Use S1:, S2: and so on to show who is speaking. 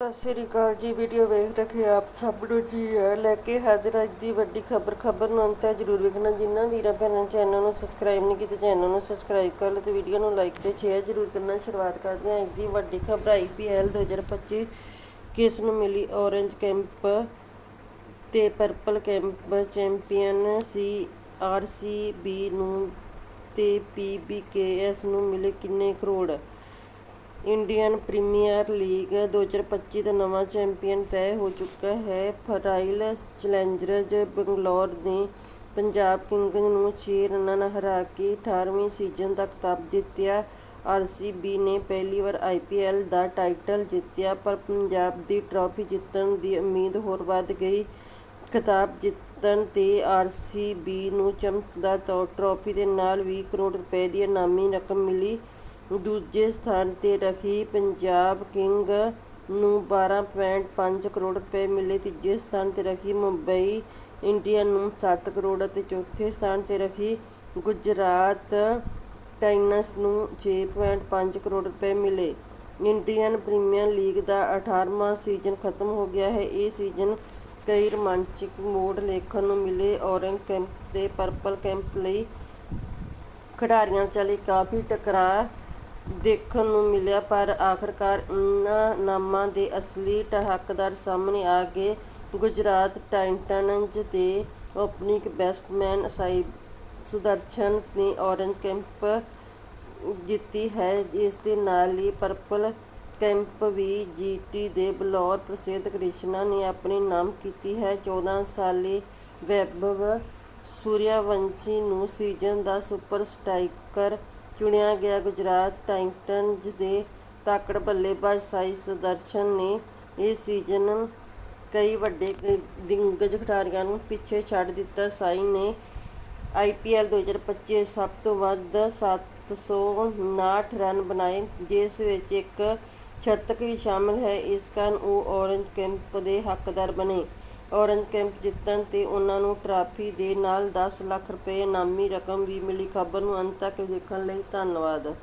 S1: ਸਤਿ ਸ੍ਰੀ ਅਕਾਲ ਜੀ, ਵੀਡੀਓ ਵੇਖ ਰਹੇ ਆਪ ਸਭ ਨੂੰ ਜੀ ਲੈ ਕੇ ਹਾਜ਼ਰ ਅੱਜ ਦੀ ਵੱਡੀ ਖਬਰ। ਖਬਰ ਨੂੰ ਅੰਤ ਤੱਕ ਜਰੂਰ ਵੇਖਣਾ। ਜਿੰਨਾ ਵੀਰਾਂ ਭੈਣਾਂ ਨੇ ਚੈਨਲ ਨੂੰ ਸਬਸਕ੍ਰਾਈਬ ਨਹੀਂ ਕੀਤਾ, ਚੈਨਲ ਨੂੰ ਸਬਸਕ੍ਰਾਈਬ ਕਰ ਲਓ ਤੇ ਵੀਡੀਓ ਨੂੰ ਲਾਈਕ ਤੇ ਸ਼ੇਅਰ ਜਰੂਰ ਕਰਨਾ। ਸ਼ੁਰੂਆਤ ਕਰਦੇ ਹਾਂ ਅੱਜ ਦੀ ਵੱਡੀ ਖਬਰ। ਆਈਪੀਐਲ 2025 ਕਿਸ ਨੂੰ ਮਿਲੀ? ਔਰੰਜ ਕੈਂਪ ਤੇ ਪਰਪਲ ਕੈਂਪ ਚੈਂਪੀਅਨ ਸੀ ਆਰਸੀਬੀ ਨੂੰ ਤੇ ਪੀਬੀਕੇਐਸ ਨੂੰ ਮਿਲੇ ਕਿੰਨੇ ਕਰੋੜ? ਇੰਡੀਅਨ ਪ੍ਰੀਮੀਅਰ ਲੀਗ 2025 ਦਾ ਨਵਾਂ ਚੈਂਪੀਅਨ ਤੈਅ ਹੋ ਚੁੱਕਾ ਹੈ। ਫਰਾਈਲ ਚੈਲੰਜਰਜ਼ ਬੰਗਲੌਰ ਨੇ ਪੰਜਾਬ ਕਿੰਗਜ਼ ਨੂੰ 6 ਰਨਾਂ ਨਾਲ ਹਰਾ ਕੇ 18ਵੀਂ ਸੀਜ਼ਨ ਦਾ ਖਿਤਾਬ ਜਿੱਤਿਆ। ਆਰਸੀਬੀ ਨੇ ਪਹਿਲੀ ਵਾਰ ਆਈਪੀਐਲ ਦਾ ਟਾਈਟਲ ਜਿੱਤਿਆ, ਪਰ ਪੰਜਾਬ ਦੀ ਟਰਾਫੀ ਜਿੱਤਣ ਦੀ ਉਮੀਦ ਹੋਰ ਵੱਧ ਗਈ। ਖਿਤਾਬ ਜਿੱਤ ਜਿੱਤਣ ਤੇ ਆਰਸੀਬੀ ਨੂੰ ਚਮਕਦਾਰ ਤੌਰ ਟਰਾਫੀ ਦੇ ਨਾਲ 20 ਕਰੋੜ ਰੁਪਏ ਦੀ ਇਨਾਮੀ ਰਕਮ ਮਿਲੀ। ਦੂਜੇ ਸਥਾਨ ਤੇ ਰਹੀ ਪੰਜਾਬ ਕਿੰਗ ਨੂੰ 12.5 ਕਰੋੜ ਰੁਪਏ ਮਿਲੇ। ਤੀਜੇ ਸਥਾਨ ਤੇ ਰਹੀ ਮੁੰਬਈ ਇੰਡੀਅਨ ਨੂੰ 7 ਕਰੋੜ ਅਤੇ ਚੌਥੇ ਸਥਾਨ ਤੇ ਰਹੀ ਗੁਜਰਾਤ ਟਾਈਨਸ ਨੂੰ 6.5 ਕਰੋੜ ਰੁਪਏ ਮਿਲੇ। ਇੰਡੀਅਨ ਪ੍ਰੀਮੀਅਰ ਲੀਗ ਦਾ 18ਵਾਂ ਸੀਜ਼ਨ ਖਤਮ ਹੋ ਗਿਆ ਹੈ। ਇਹ ਸੀਜ਼ਨ ਕਈ ਰੋਮਾਂਚਕ ਮੋੜ ਦੇਖਣ ਨੂੰ ਮਿਲੇ। ਔਰੰਜ ਕੈਂਪ ਤੇ ਪਰਪਲ ਕੈਂਪ ਲਈ ਖਿਡਾਰੀਆਂ ਵਿਚਾਲੇ ਕਾਫੀ ਟਕਰਾਅ ਦੇਖਣ ਨੂੰ ਮਿਲਿਆ, ਪਰ ਆਖਰਕਾਰ ਇਨ੍ਹਾਂ ਨਾਮਾਂ ਦੇ ਅਸਲੀ ਹੱਕਦਾਰ ਸਾਹਮਣੇ ਆ ਗਏ। ਗੁਜਰਾਤ ਟਾਈਟਨਜ਼ ਦੇ ਓਪਨਿੰਗ ਬੈਟਸਮੈਨ ਸਾਈ ਸੁਦਰਸ਼ਨ ਨੇ ਔਰੰਜ ਕੈਂਪ ਜਿੱਤੀ ਹੈ ਇਸ ਦੇ ਨਾਲ ਹੀ ਪਰਪਲ ਕੈਂਪ ਵੀ ਜੀਟੀ ਦੇ ਬਲੌਰ ਪ੍ਰਸਿੱਧ ਕ੍ਰਿਸ਼ਨਾ ਨੇ ਆਪਣੀ ਨਾਮ ਕੀਤੀ ਹੈ। 14 ਸਾਲੇ ਵੈਭਵ ਸੂਰਿਆਵੰਸ਼ੀ ਨੂੰ ਸੀਜ਼ਨ ਦਾ ਸੁਪਰ ਸਟ੍ਰਾਈਕਰ ਚੁਣਿਆ ਗਿਆ। ਗੁਜਰਾਤ ਟਾਈਟਨਜ਼ ਦੇ ਤਾਕੜ ਬੱਲੇਬਾਜ਼ ਸਾਈ ਸੁਦਰਸ਼ਨ ਨੇ ਇਸ ਸੀਜ਼ਨ ਕਈ ਵੱਡੇ ਦਿਗੰਜ ਖਿਡਾਰੀਆਂ ਨੂੰ ਪਿੱਛੇ ਛੱਡ ਦਿੱਤਾ। ਸਾਈ ਨੇ ਆਈਪੀਐਲ 2025 ਸਭ ਤੋਂ ਵੱਧ 759 ਰਨ ਬਣਾਏ, ਜਿਸ ਵਿੱਚ ਇੱਕ ਛੱਤਕ ਵੀ ਸ਼ਾਮਲ ਹੈ। ਇਸ ਕਾਰਨ ਉਹ ਔਰੰਜ ਕੈਂਪ ਦੇ ਹੱਕਦਾਰ ਬਣੇ। ਔਰੰਜ ਕੈਂਪ ਜਿੱਤਣ ਤੇ ਉਹਨਾਂ ਨੂੰ ਟਰਾਫੀ ਦੇ ਨਾਲ 10 ਲੱਖ ਰੁਪਏ ਇਨਾਮੀ ਰਕਮ ਵੀ ਮਿਲੀ। ਖਬਰ ਨੂੰ ਅੰਤ ਤੱਕ ਦੇਖਣ ਲਈ ਧੰਨਵਾਦ।